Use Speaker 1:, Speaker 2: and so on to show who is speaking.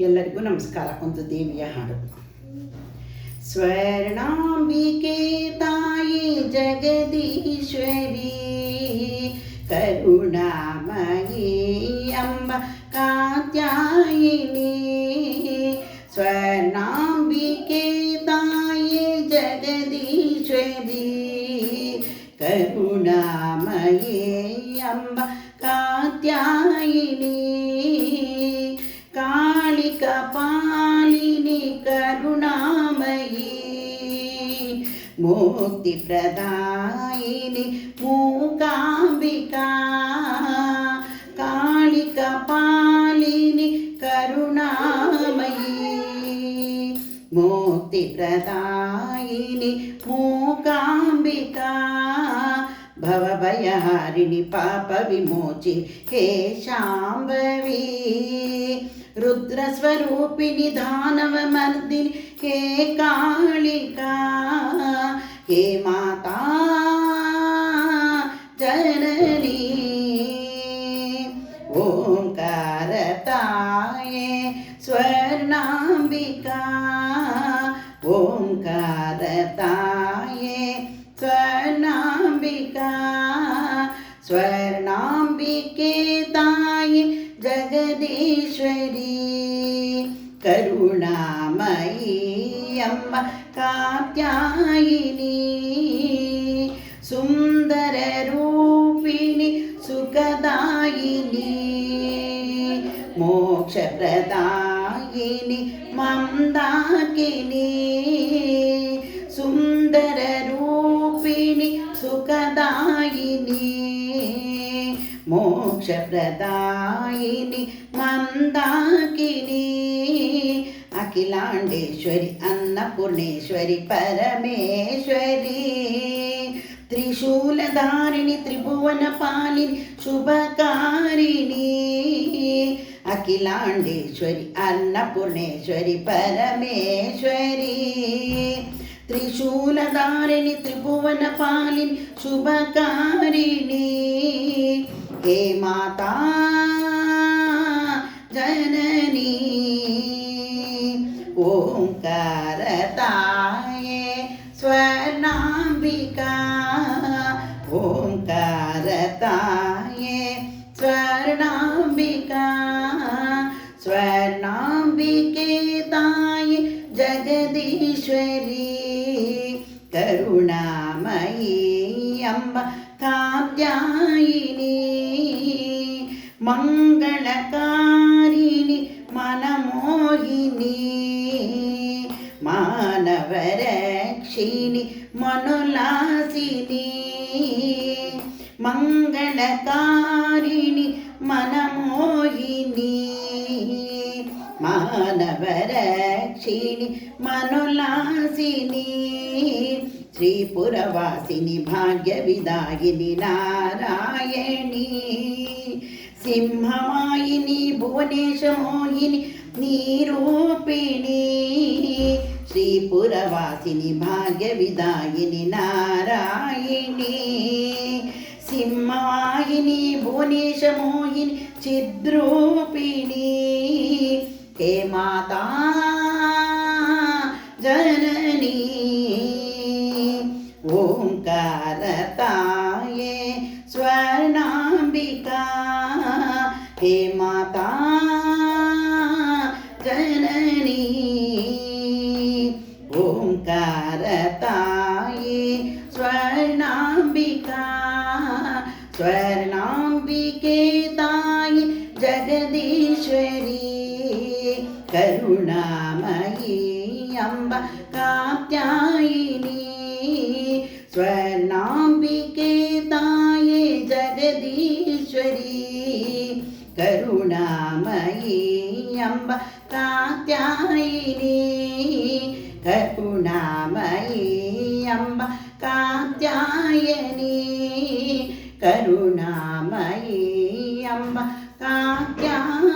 Speaker 1: ಎಲ್ಲರಿಗೂ ನಮಸ್ಕಾರ ಒಂದು ದೇವಿಯ ಹಾಡು ಸ್ವರ್ಣಾಂಬಿಕೆ ತಾಯಿ ಜಗದೀಶ್ವರಿ ಕರುಣಾಮಯಿ ಎಂಬ ಕಾತ್ಯಾಯಿನಿ ಸ್ವರ್ಣಾಂಬಿಕೆ ತಾಯಿ ಜಗದೀಶ್ವರಿ ಕರುಣಾಮಯಿ ಎಂಬ ಕಾತ್ಯಾಯಿನಿ కాళిక పాలిని కరుణామయీ. ముక్తి ప్రదాయిని మూకాంబికా. కాళిక పాలిని కరుణామయీ. ముక్తి ప్రదాయిని మూకాంబికా. భవభయహారిణి పాప విమోచి హే శాంభవీ रुद्रस्वरूपिणि दानवमर्दिनि हे कालिका हे माता जननी ओङ्कारताये स्वर्णाम्बिका ओङ्कारताये स्वर्णाम्बिका स्वर्णाम्बिके జగదీశ్వరి కరుణామయీ అమ్మ కాత్యాయిని సుందర రూపిణి సుఖదాయిని మోక్షప్రదాయిని మందాకిని సుందర రూపిణి సుఖదాయిని మోక్షప్రదాయిని మందాకిని అఖిలాండేశ్వరి అన్నపూర్ణేశ్వరి పరమేశ్వరి. త్రిశూలధారిణి త్రిభువన పాలిని శుభకారిణి అఖిలాండేశ్వరి అన్నపూర్ణేశ్వరి పరమేశ్వరి. త్రిశూలధారిణి త్రిభువన పాలిని हे माता जननी ओङ्कारताये स्वर्णाम्बिका ओङ्कारताये स्वर्णाम्बिका स्वर्णाम्बिकेताय जगदीश्वरी करुणामयी अम्ब कात्यायिनी మంగళకారిణి మనమోహిని మానవరక్షిణి మనులాసిని మంగళకారిణి మనమోహిని మానవరక్షిణి మనులాసిని శ్రీపురవాసిని భాగ్య విదాయిని నారాయణీ सिंहमायिनि भुवनेशमोहिनि नीरूपिणी श्रीपुरवासिनि भाग्यविदायिनि नारायणि सिंहवाहिनी भुवनेशमोहिनि चिद्रूपिणी हे माता जननी ओङ्कारताये स्व हे माता जननी ओंकारताये स्वर्णाम्बिका स्वर्णाम्बिकेताय जगदीश्वरी करुणामयी अम्ब कात्याय ಕರುಣಾಮಯೀಯಂಬ ಕಾತ್ಯಾಯಿನಿ ಕರುಣಾಮಯೀಯಂಬ ಕಾತ್ಯಾಯನಿ ಕರುಣಾಮಯೀಯಂಬ ಕಾತ್ಯಾಯ